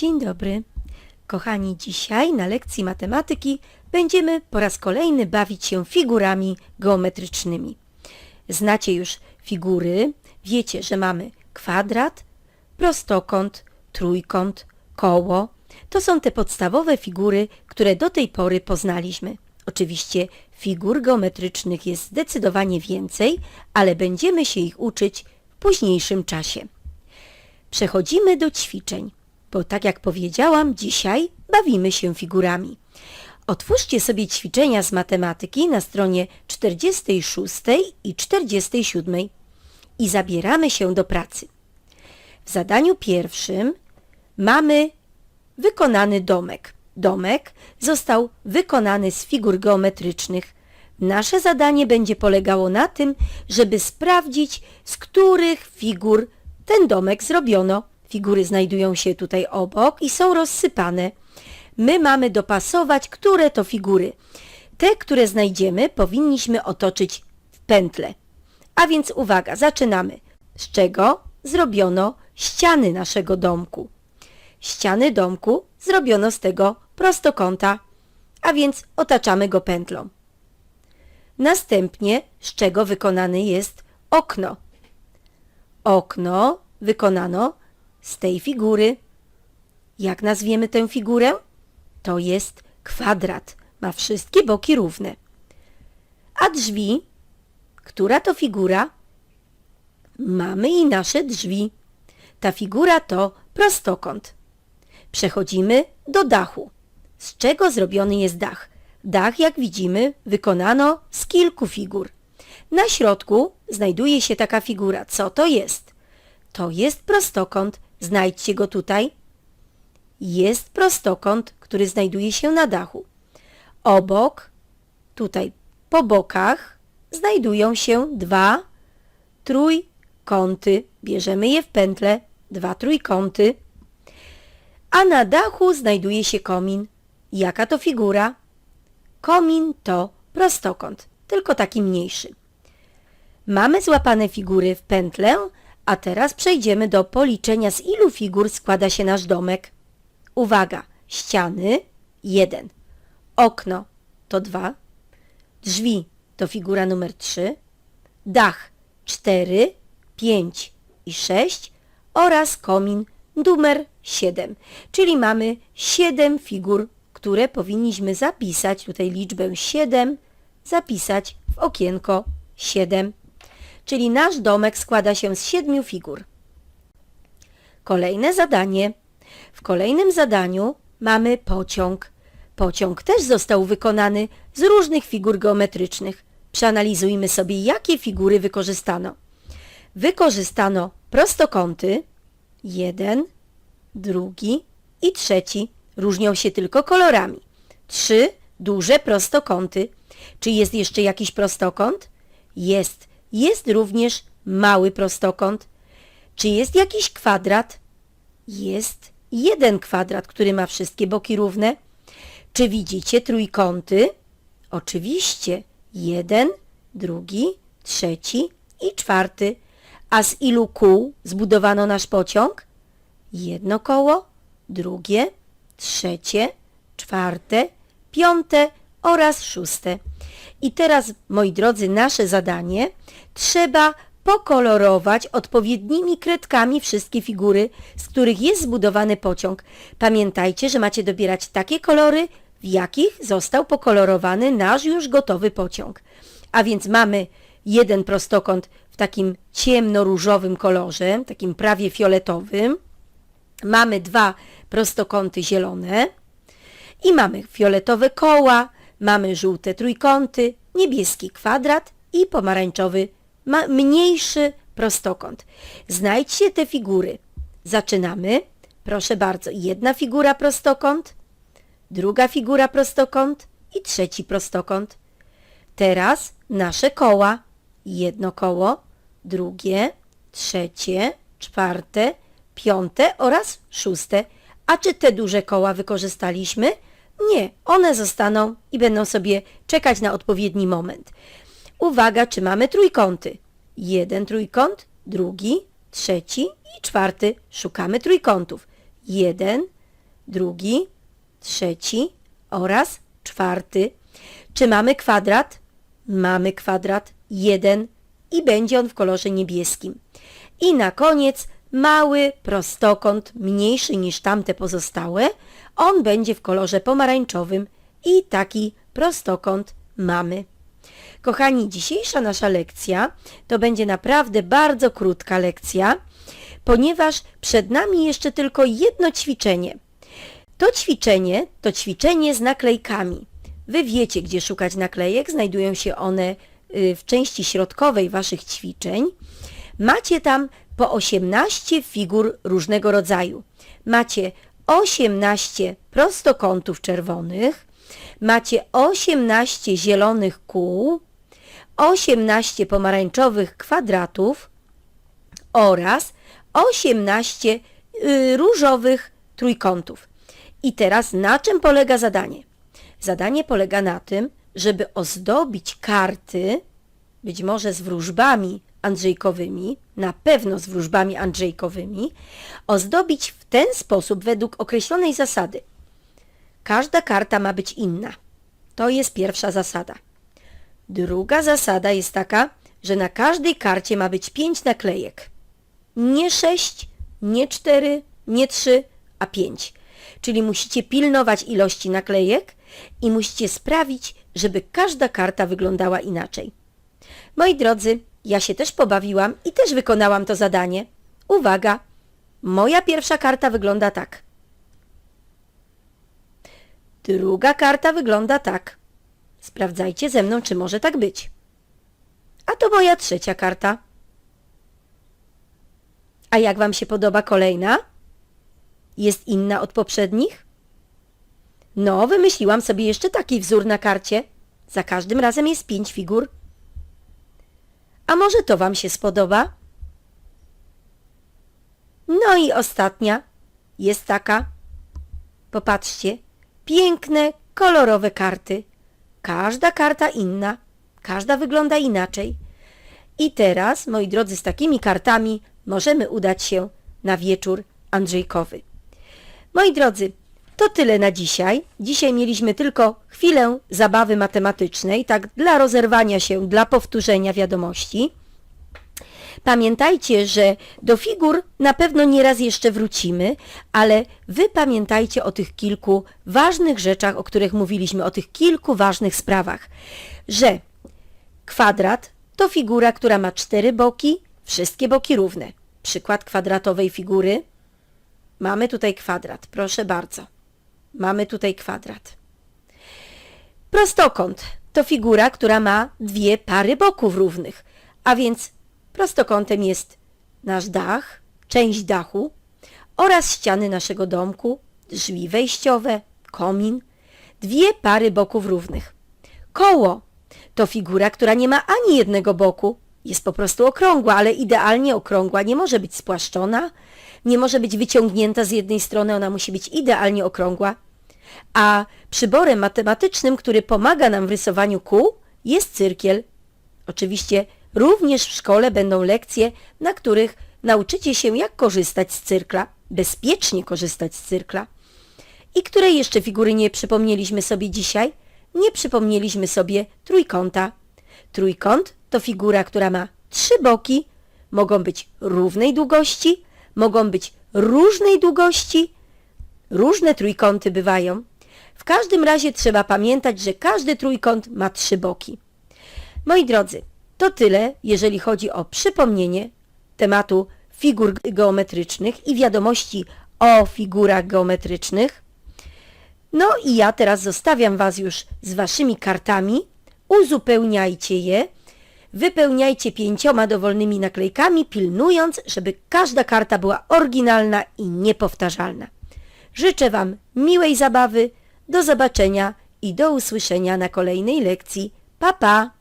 Dzień dobry. Kochani, dzisiaj na lekcji matematyki będziemy po raz kolejny bawić się figurami geometrycznymi. Znacie już figury, wiecie, że mamy kwadrat, prostokąt, trójkąt, koło. To są te podstawowe figury, które do tej pory poznaliśmy. Oczywiście figur geometrycznych jest zdecydowanie więcej, ale będziemy się ich uczyć w późniejszym czasie. Przechodzimy do ćwiczeń, bo tak jak powiedziałam, dzisiaj bawimy się figurami. Otwórzcie sobie ćwiczenia z matematyki na stronie 46 i 47 i zabieramy się do pracy. W zadaniu pierwszym mamy wykonany domek. Domek został wykonany z figur geometrycznych. Nasze zadanie będzie polegało na tym, żeby sprawdzić, z których figur ten domek zrobiono. Figury znajdują się tutaj obok i są rozsypane. My mamy dopasować, które to figury. Te, które znajdziemy, powinniśmy otoczyć w pętlę. A więc uwaga, zaczynamy. Z czego zrobiono ściany naszego domku? Ściany domku zrobiono z tego prostokąta, a więc otaczamy go pętlą. Następnie z czego wykonane jest okno? Okno wykonano z tej figury. Jak nazwiemy tę figurę? To jest kwadrat. Ma wszystkie boki równe. A drzwi? Która to figura? Mamy i nasze drzwi. Ta figura to prostokąt. Przechodzimy do dachu. Z czego zrobiony jest dach? Dach, jak widzimy, wykonano z kilku figur. Na środku znajduje się taka figura. Co to jest? To jest prostokąt. Znajdźcie go tutaj. Jest prostokąt, który znajduje się na dachu. Obok, tutaj po bokach, znajdują się dwa trójkąty. Bierzemy je w pętlę. Dwa trójkąty. A na dachu znajduje się komin. Jaka to figura? Komin to prostokąt, tylko taki mniejszy. Mamy złapane figury w pętlę, a teraz przejdziemy do policzenia z ilu figur składa się nasz domek. Uwaga, ściany 1, okno to 2, drzwi to figura numer 3, dach 4, 5 i 6 oraz komin numer 7. Czyli mamy 7 figur, które powinniśmy zapisać, tutaj liczbę 7, zapisać w okienko 7. Czyli nasz domek składa się z 7 figur. Kolejne zadanie. W kolejnym zadaniu mamy pociąg. Pociąg też został wykonany z różnych figur geometrycznych. Przeanalizujmy sobie, jakie figury wykorzystano. Wykorzystano prostokąty, jeden, drugi i trzeci. Różnią się tylko kolorami. Trzy duże prostokąty. Czy jest jeszcze jakiś prostokąt? Jest. Jest również mały prostokąt. Czy jest jakiś kwadrat? Jest jeden kwadrat, który ma wszystkie boki równe. Czy widzicie trójkąty? Oczywiście. Jeden, drugi, trzeci i czwarty. A z ilu kół zbudowano nasz pociąg? Jedno koło, drugie, trzecie, czwarte, piąte oraz szóste. I teraz, moi drodzy, nasze zadanie trzeba pokolorować odpowiednimi kredkami wszystkie figury, z których jest zbudowany pociąg. Pamiętajcie, że macie dobierać takie kolory, w jakich został pokolorowany nasz już gotowy pociąg. A więc mamy jeden prostokąt w takim ciemno-różowym kolorze, takim prawie fioletowym. Mamy dwa prostokąty zielone i mamy fioletowe koła, mamy żółte trójkąty, niebieski kwadrat i pomarańczowy ma mniejszy prostokąt. Znajdźcie te figury. Zaczynamy. Proszę bardzo, jedna figura prostokąt, druga figura prostokąt i trzeci prostokąt. Teraz nasze koła. Jedno koło, drugie, trzecie, czwarte, piąte oraz szóste. A czy te duże koła wykorzystaliśmy? Nie, one zostaną i będą sobie czekać na odpowiedni moment. Uwaga, czy mamy trójkąty? Jeden trójkąt, drugi, trzeci i czwarty. Szukamy trójkątów. Jeden, drugi, trzeci oraz czwarty. Czy mamy kwadrat? Mamy kwadrat jeden i będzie on w kolorze niebieskim. I na koniec mały prostokąt, mniejszy niż tamte pozostałe. On będzie w kolorze pomarańczowym i taki prostokąt mamy. Kochani, dzisiejsza nasza lekcja to będzie naprawdę bardzo krótka lekcja, ponieważ przed nami jeszcze tylko jedno ćwiczenie. To ćwiczenie to ćwiczenie z naklejkami. Wy wiecie, gdzie szukać naklejek, znajdują się one y, w części środkowej waszych ćwiczeń. Macie tam po 18 figur różnego rodzaju. Macie 18 prostokątów czerwonych, macie 18 zielonych kół, 18 pomarańczowych kwadratów oraz 18 y, różowych trójkątów. I teraz na czym polega zadanie? Zadanie polega na tym, żeby ozdobić karty, być może z wróżbami Andrzejkowymi, na pewno z wróżbami Andrzejkowymi, ozdobić w ten sposób według określonej zasady. Każda karta ma być inna. To jest pierwsza zasada. Druga zasada jest taka, że na każdej karcie ma być pięć naklejek. Nie sześć, nie cztery, nie trzy, a pięć. Czyli musicie pilnować ilości naklejek i musicie sprawić, żeby każda karta wyglądała inaczej. Moi drodzy, ja się też pobawiłam i też wykonałam to zadanie. Uwaga! Moja pierwsza karta wygląda tak. Druga karta wygląda tak. Sprawdzajcie ze mną, czy może tak być. A to moja trzecia karta. A jak wam się podoba kolejna? Jest inna od poprzednich? No, wymyśliłam sobie jeszcze taki wzór na karcie. Za każdym razem jest pięć figur. A może to wam się spodoba? No i ostatnia jest taka. Popatrzcie, piękne, kolorowe karty. Każda karta inna, każda wygląda inaczej. I teraz, moi drodzy, z takimi kartami możemy udać się na wieczór Andrzejkowy. Moi drodzy, to tyle na dzisiaj. Dzisiaj mieliśmy tylko chwilę zabawy matematycznej, tak dla rozerwania się, dla powtórzenia wiadomości. Pamiętajcie, że do figur na pewno nieraz jeszcze wrócimy, ale wy pamiętajcie o tych kilku ważnych rzeczach, o których mówiliśmy, o tych kilku ważnych sprawach, że kwadrat to figura, która ma cztery boki, wszystkie boki równe. Przykład kwadratowej figury. Mamy tutaj kwadrat, proszę bardzo. Mamy tutaj kwadrat. Prostokąt to figura, która ma dwie pary boków równych, a więc Prostokątem jest nasz dach, część dachu oraz ściany naszego domku, drzwi wejściowe, komin, dwie pary boków równych. Koło to figura, która nie ma ani jednego boku, jest po prostu okrągła, ale idealnie okrągła, nie może być spłaszczona, nie może być wyciągnięta z jednej strony, ona musi być idealnie okrągła. A przyborem matematycznym, który pomaga nam w rysowaniu kół, jest cyrkiel. Oczywiście Również w szkole będą lekcje, na których nauczycie się jak korzystać z cyrkla, bezpiecznie korzystać z cyrkla. I której jeszcze figury nie przypomnieliśmy sobie dzisiaj? Nie przypomnieliśmy sobie trójkąta. Trójkąt to figura, która ma trzy boki, mogą być równej długości, mogą być różnej długości. Różne trójkąty bywają. W każdym razie trzeba pamiętać, że każdy trójkąt ma trzy boki. Moi drodzy, to tyle, jeżeli chodzi o przypomnienie tematu figur geometrycznych i wiadomości o figurach geometrycznych. No i ja teraz zostawiam Was już z Waszymi kartami. Uzupełniajcie je. Wypełniajcie pięcioma dowolnymi naklejkami, pilnując, żeby każda karta była oryginalna i niepowtarzalna. Życzę Wam miłej zabawy, do zobaczenia i do usłyszenia na kolejnej lekcji. Pa, pa!